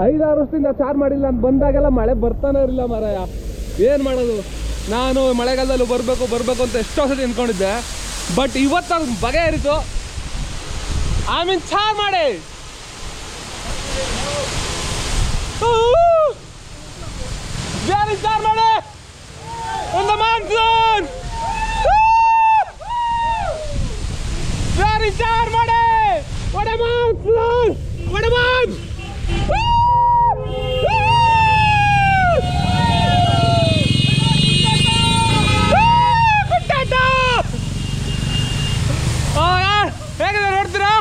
ಐದಾರು ವರ್ಷದಿಂದ ಚಾರ್ ಮಾಡಿಲ್ಲ ಅಂತ ಬಂದಾಗೆಲ್ಲ ಮಳೆ ಬರ್ತಾನೆ ಇರಲಿಲ್ಲ ಮಾರಾಯ. ಏನು ಮಾಡೋದು? ನಾನು ಮಳೆಗಾಲದಲ್ಲೂ ಬರಬೇಕು ಬರಬೇಕು ಅಂತ ಎಷ್ಟೋ ಸತಿ ನಿಂತ್ಕೊಂಡಿದ್ದೆ ಬಟ್ ಇವತ್ತು ಅದು ಬಗೆಹರಿತು ಆಮೀನ್ ಚಾರ್ ಮಾಡಿ. ಚಾರ್ ಮಾಡಿ. ಒಂದು ಮಾನ್ಸೂನ್! ಚಾರ್ ಮಾಡಿ. ನೋಡ್ತೀರಾ